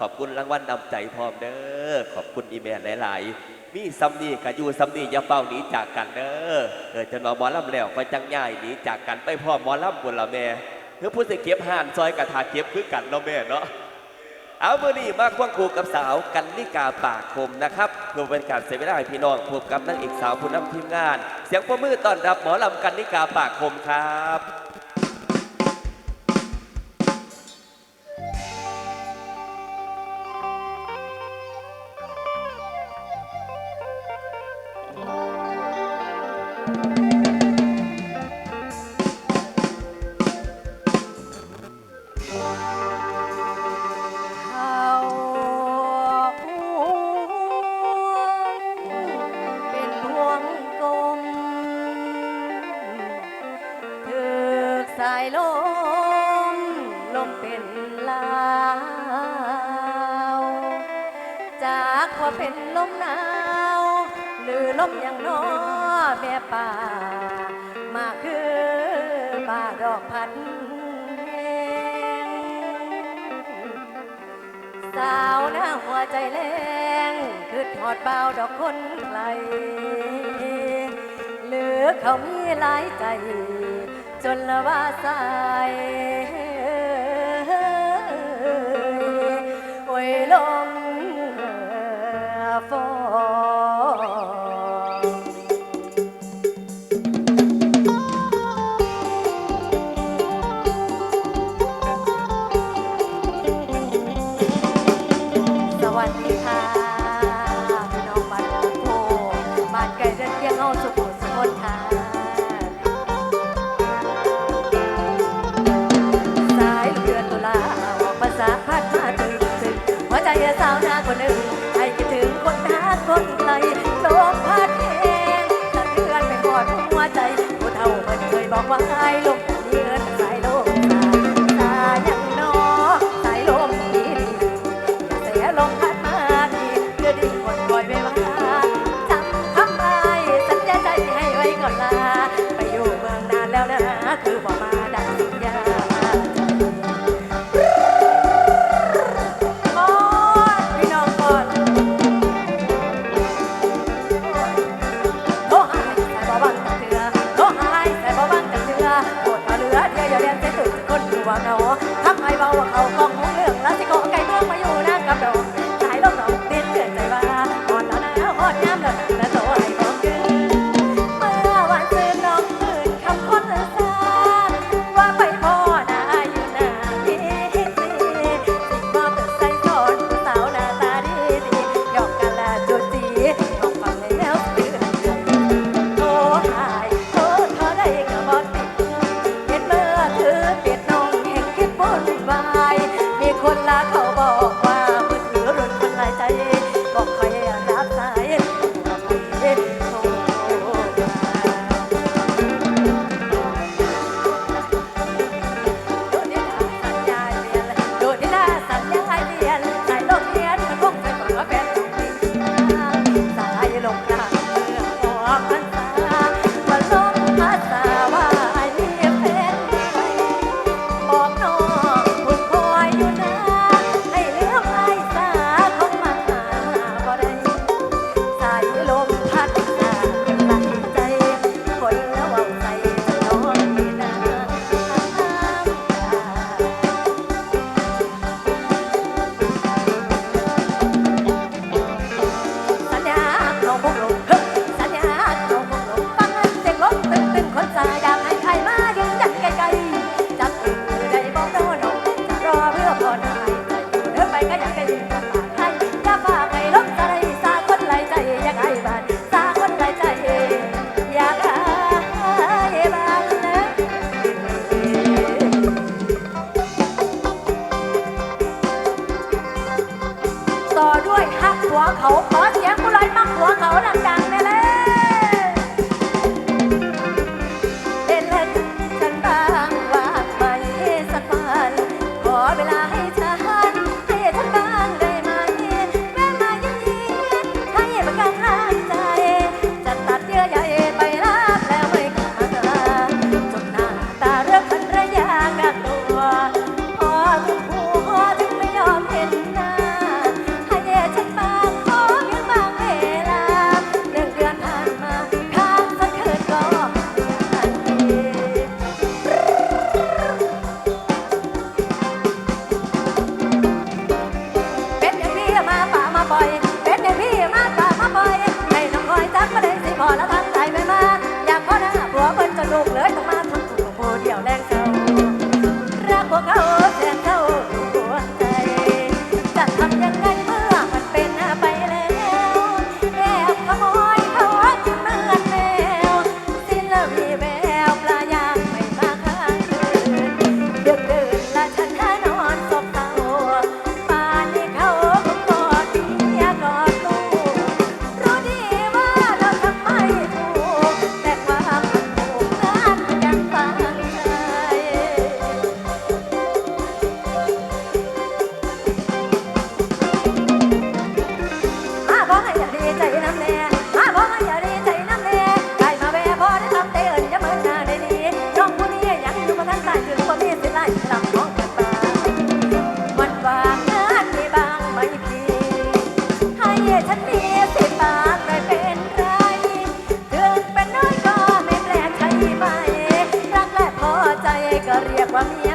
ขอบคุณรางวัลนำใจพร้อมเด้อ ขอบคุณอีเมลหลาย ๆ มีซัมนี่กับยูซัมนี่อย่าเป้าหนีจากกันเด้อเออจะนอนมอลำแล้วไปจังย่ายหนีจากกันไปพ่อมอลำบุญละแม่เพื่อผู้เสียเก็บห่านซอยกับทาเก็บคือกันเนาะแม่เนาะเอาเมื่อนี้มาควงคู่กับสาวกันนิกาปากคมนะครับเพื่อเป็นการเสียเวลาพี่น้องพบกับนางเอกสาวผู้นำทีมงาน เสียงประมือตอนรับหมอลำกันนิกาปากคมครับ มยังนอแม่ป่า มาคือป่าดอกพันสาวหน้าหัวใจแรงคือทอดเบาดอกคนไกลหรือเขามีหลายใจ จนละว่าใจ ไว้ 我哦 감사합니다.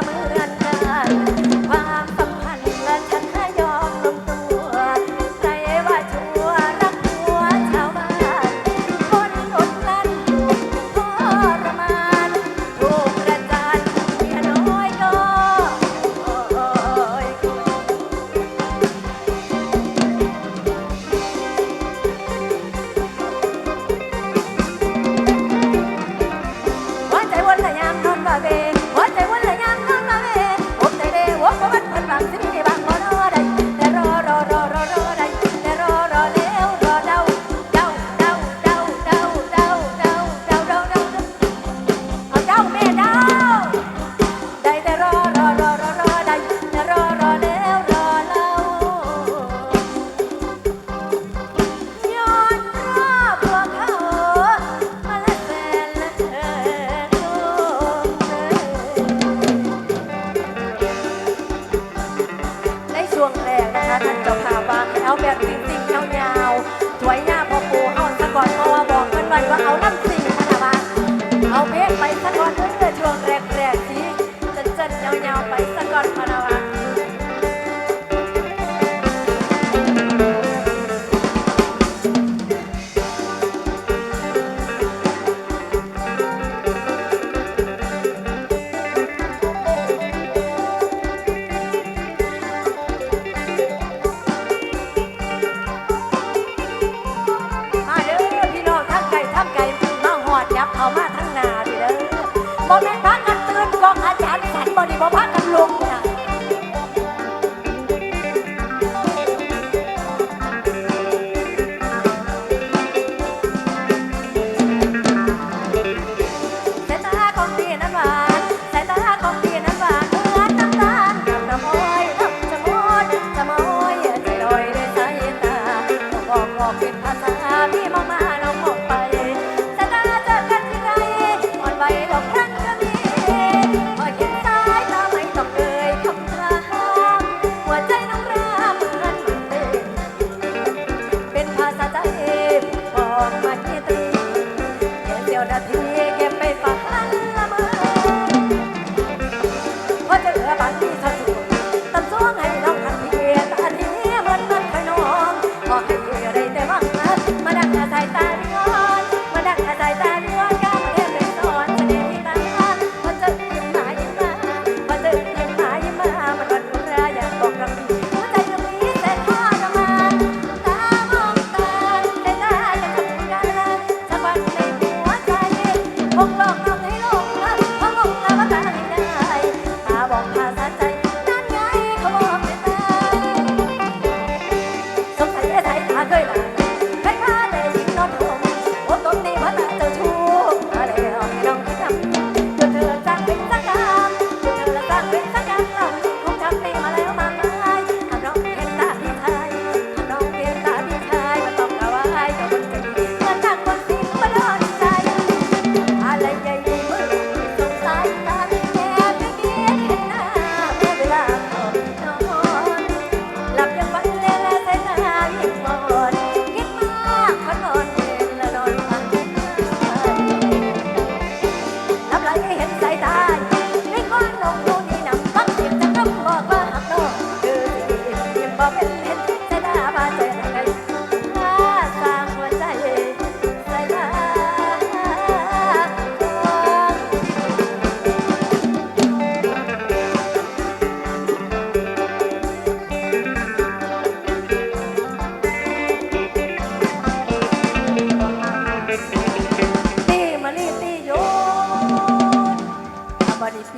Baba.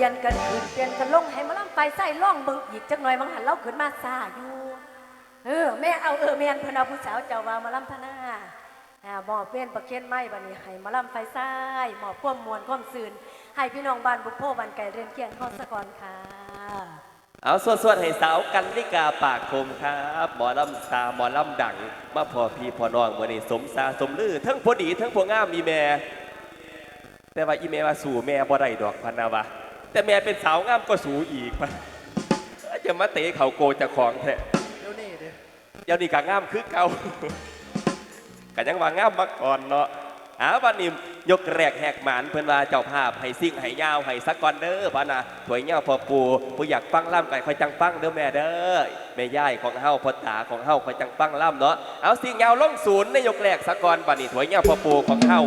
ลี่ยนกันขึ้นเปลี่ยนกันลงให้มาล่ำไฟใส่ล่องเบิ่งอีกจักหน่อยมังหันเล่าขึ้นมาซาอยู่ เออแม่เอาเออแม่นพนาผู้สาวเจ้าวามาล่ำพนาอ่าหมอบเว้นประเคนไม้บันนี้ให้มาล่ำไฟใส่หมอบพ่วมมวลพ่วมซืนให้พี่น้องบ้านบุพโพบ้านไก่เรียนเคียงข้อสะกอค่ะเอาสวดสวดให้สาวกันลิกาปากคมครับหมอลำตาหมอลำดังมาพอพี่พอน้องเมื่อนี้สมซาสมลือทั้งพอดีทั้งพองามมีแม่แต่ว่าอีเมว่าสู่แม่บ่ได้ดอกพันนาวะ แต่แม่เป็นสาวงามก็สูอีกปะจะมาเตะเขาโกจะของแท้เดี๋ยวนี้ดิเดี๋ยวนี้กะงามคือเก่ากันยังว่างามมาก่อนเนาะอาวันนิมยกแรกแหกหมานเพื่อนว่าเจ้าภาพให้ซิ่งให้ยาวให้สักก่อนเด้อพะนะถวยเงาพอปูผู้อยากฟังล่ำกันคอยจังฟังเด้อแม่เด้อแม่ย่ายของเฮาพ่อตาของเฮาคอยจังฟังล่ำเนาะเอาซิ่งยาวล่องศูนย์ในยกแรกสักก่อนวันนี้ถวยเงาพอปูของเฮา